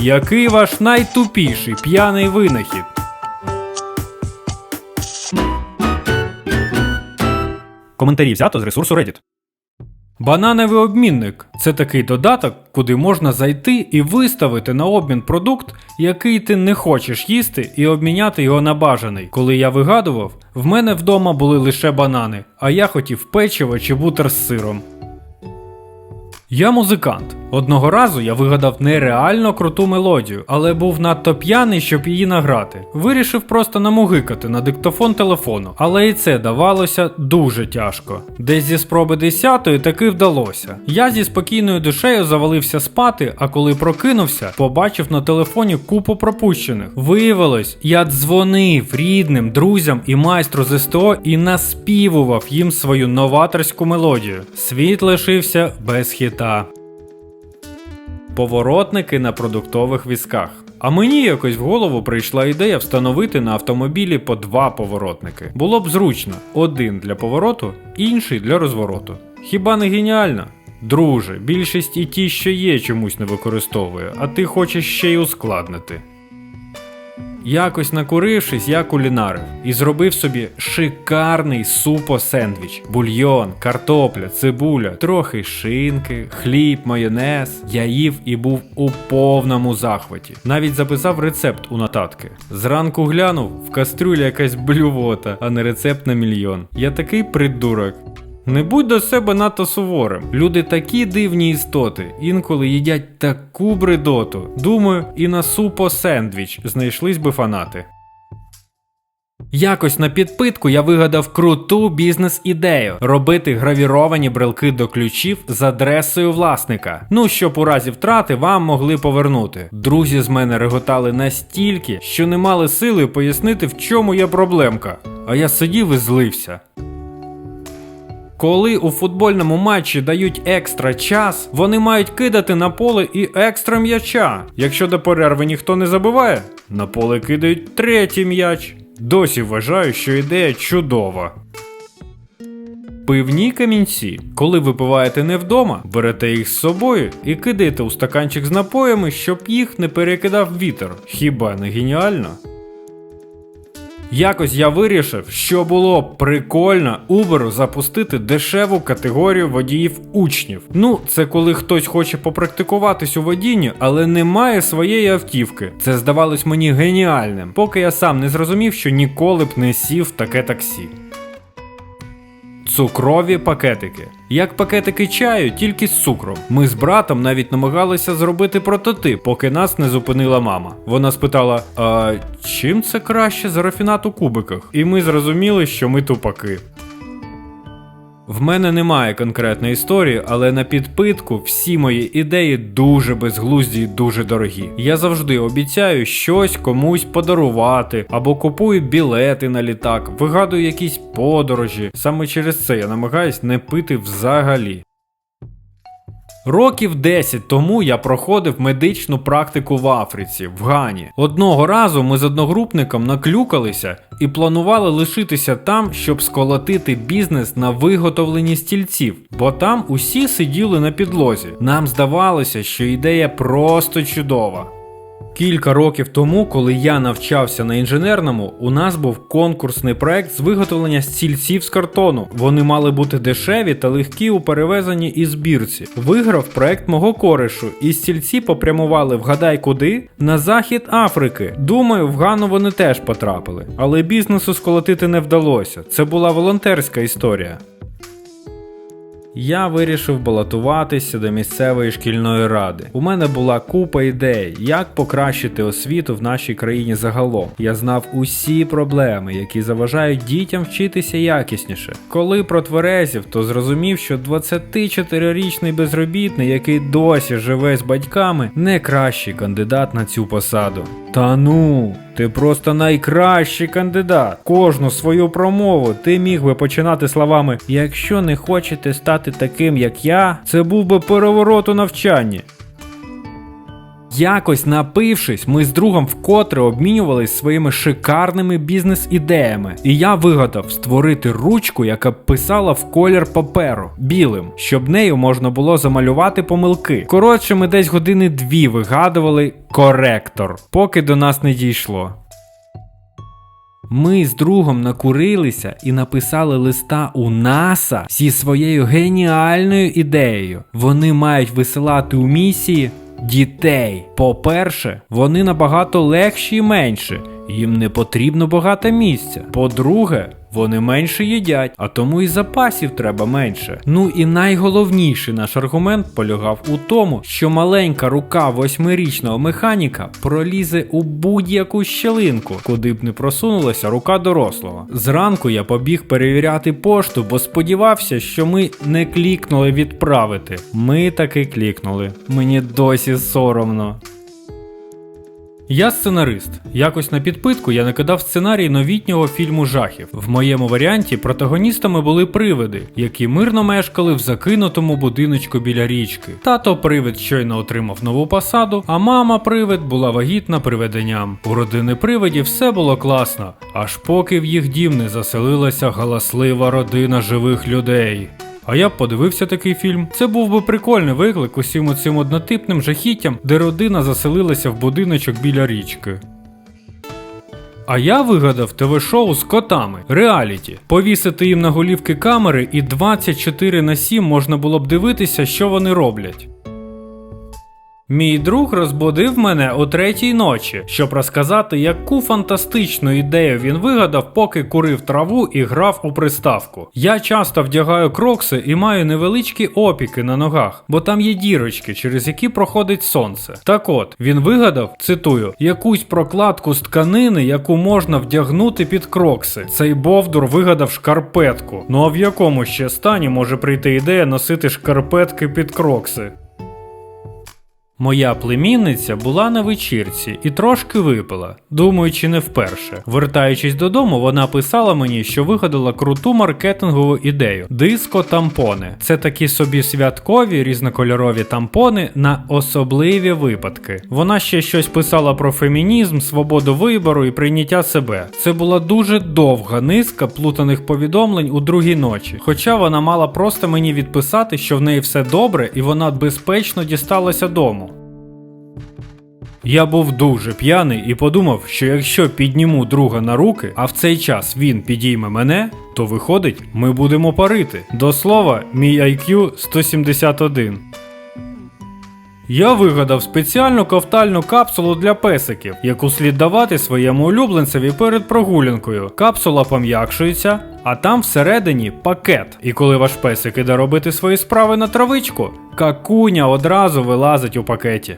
Який ваш найтупіший п'яний винахід? Коментарі взято з ресурсу Reddit. Банановий обмінник це такий додаток, куди можна зайти і виставити на обмін продукт, який ти не хочеш їсти, і обміняти його на бажаний. Коли я вигадував, в мене вдома були лише банани, а я хотів печиво чи бутер з сиром. Я музикант. Одного разу я вигадав нереально круту мелодію, але був надто п'яний, щоб її награти. Вирішив просто намугикати на диктофон телефону, але і це давалося дуже тяжко. Десь зі спроби десятої таки вдалося. Я зі спокійною душею завалився спати, а коли прокинувся, побачив на телефоні купу пропущених. Виявилось, я дзвонив рідним, друзям і майстру з СТО і наспівував їм свою новаторську мелодію. Світ лишився без хіта. Поворотники на продуктових візках. А мені якось в голову прийшла ідея встановити на автомобілі по два поворотники. Було б зручно: один для повороту, інший для розвороту. Хіба не геніально? Друже, більшість і ті, що є, чомусь не використовує, а ти хочеш ще й ускладнити. Якось накурившись, я кулінарив і зробив собі шикарний супо-сендвіч, бульйон, картопля, цибуля, трохи шинки, хліб, майонез. Я їв і був у повному захваті. Навіть записав рецепт у нотатки. Зранку глянув, в кастрюлі якась блювота, а не рецепт на мільйон. Я такий придурок. Не будь до себе надто суворим. Люди такі дивні істоти, інколи їдять таку бредоту. Думаю, і на супо сендвіч знайшлись би фанати. Якось на підпитку я вигадав круту бізнес-ідею робити гравіровані брелки до ключів з адресою власника. Ну щоб у разі втрати вам могли повернути. Друзі з мене реготали настільки, що не мали сили пояснити, в чому є проблемка. А я сидів і злився. Коли у футбольному матчі дають екстра час, вони мають кидати на поле і екстра м'яча. Якщо до перерви ніхто не забиває, на поле кидають третій м'яч. Досі вважаю, що ідея чудова. Пивні камінці. Коли випиваєте не вдома, берете їх з собою і кидаєте у стаканчик з напоями, щоб їх не перекидав вітер. Хіба не геніально? Якось я вирішив, що було б прикольно Uber запустити дешеву категорію водіїв учнів. Ну, це коли хтось хоче попрактикуватись у водінні, але не має своєї автівки. Це здавалось мені геніальним, поки я сам не зрозумів, що ніколи б не сів таке таксі. Цукрові пакетики. Як пакетики чаю, тільки з цукром. Ми з братом навіть намагалися зробити прототип, поки нас не зупинила мама. Вона спитала: А чим це краще за рафінат у кубиках? І ми зрозуміли, що ми тупаки. В мене немає конкретної історії, але на підпитку всі мої ідеї дуже безглузді і дуже дорогі. Я завжди обіцяю щось комусь подарувати або купую білети на літак, вигадую якісь подорожі. Саме через це я намагаюсь не пити взагалі. Років 10 тому я проходив медичну практику в Африці, в Гані. Одного разу ми з одногрупником наклюкалися і планували лишитися там, щоб сколотити бізнес на виготовленні стільців, бо там усі сиділи на підлозі. Нам здавалося, що ідея просто чудова. Кілька років тому, коли я навчався на інженерному, у нас був конкурсний проект з виготовлення стільців з картону. Вони мали бути дешеві та легкі у перевезенні і збірці. Виграв проект мого коришу, і стільці попрямували вгадай куди? На захід Африки. Думаю, в Гану вони теж потрапили. Але бізнесу сколотити не вдалося. Це була волонтерська історія. Я вирішив балотуватися до місцевої шкільної ради. У мене була купа ідей, як покращити освіту в нашій країні загалом. Я знав усі проблеми, які заважають дітям вчитися якісніше. Коли протверезів, то зрозумів, що 24-річний безробітний, який досі живе з батьками, не кращий кандидат на цю посаду. Та ну. Ти просто найкращий кандидат. Кожну свою промову ти міг би починати словами: якщо не хочете стати таким, як я, це був би переворот у навчанні. Якось напившись, ми з другом вкотре обмінювались своїми шикарними бізнес-ідеями. І я вигадав створити ручку, яка писала в колір паперу білим, щоб нею можна було замалювати помилки. Коротше, ми десь години дві вигадували коректор, поки до нас не дійшло. Ми з другом накурилися і написали листа у НАСА зі своєю геніальною ідеєю. Вони мають висилати у місії дітей. По-перше, вони набагато легші і менше. Їм не потрібно багато місця. По-друге, вони менше їдять, а тому і запасів треба менше. Ну і найголовніший наш аргумент полягав у тому, що маленька рука восьмирічного механіка пролізе у будь-яку щелинку, куди б не просунулася рука дорослого. Зранку я побіг перевіряти пошту, бо сподівався, що ми не клікнули відправити. Ми таки клікнули. Мені досі соромно. Я сценарист. Якось на підпитку я накидав сценарій новітнього фільму жахів. В моєму варіанті протагоністами були привиди, які мирно мешкали в закинутому будиночку біля річки. Тато привид щойно отримав нову посаду, а мама привид була вагітна привиденням. У родини привидів все було класно, аж поки в їх дім не заселилася галаслива родина живих людей. А я б подивився такий фільм. Це був би прикольний виклик усім оцим однотипним жахіттям, де родина заселилася в будиночок біля річки. А я вигадав ТВ-шоу з котами реаліті. Повісити їм на голівки камери, і 24 на 7 можна було б дивитися, що вони роблять. Мій друг розбудив мене о третій ночі, щоб розказати, яку фантастичну ідею він вигадав, поки курив траву і грав у приставку. Я часто вдягаю крокси і маю невеличкі опіки на ногах, бо там є дірочки, через які проходить сонце. Так от, він вигадав, цитую, якусь прокладку з тканини, яку можна вдягнути під крокси. Цей бовдур вигадав шкарпетку. Ну а в якому ще стані може прийти ідея носити шкарпетки під крокси? Моя племінниця була на вечірці і трошки випила, думаючи не вперше. Вертаючись додому, вона писала мені, що вигадала круту маркетингову ідею диско-тампони. Це такі собі святкові різнокольорові тампони на особливі випадки. Вона ще щось писала про фемінізм, свободу вибору і прийняття себе. Це була дуже довга низка плутаних повідомлень у другій ночі. Хоча вона мала просто мені відписати, що в неї все добре і вона безпечно дісталася дому. Я був дуже п'яний і подумав, що якщо підніму друга на руки, а в цей час він підійме мене, то виходить, ми будемо парити. До слова, мій IQ 171. Я вигадав спеціальну ковтальну капсулу для песиків, яку слід давати своєму улюбленцеві перед прогулянкою. Капсула пом'якшується, а там всередині пакет. І коли ваш песик іде робити свої справи на травичку, какуня одразу вилазить у пакеті.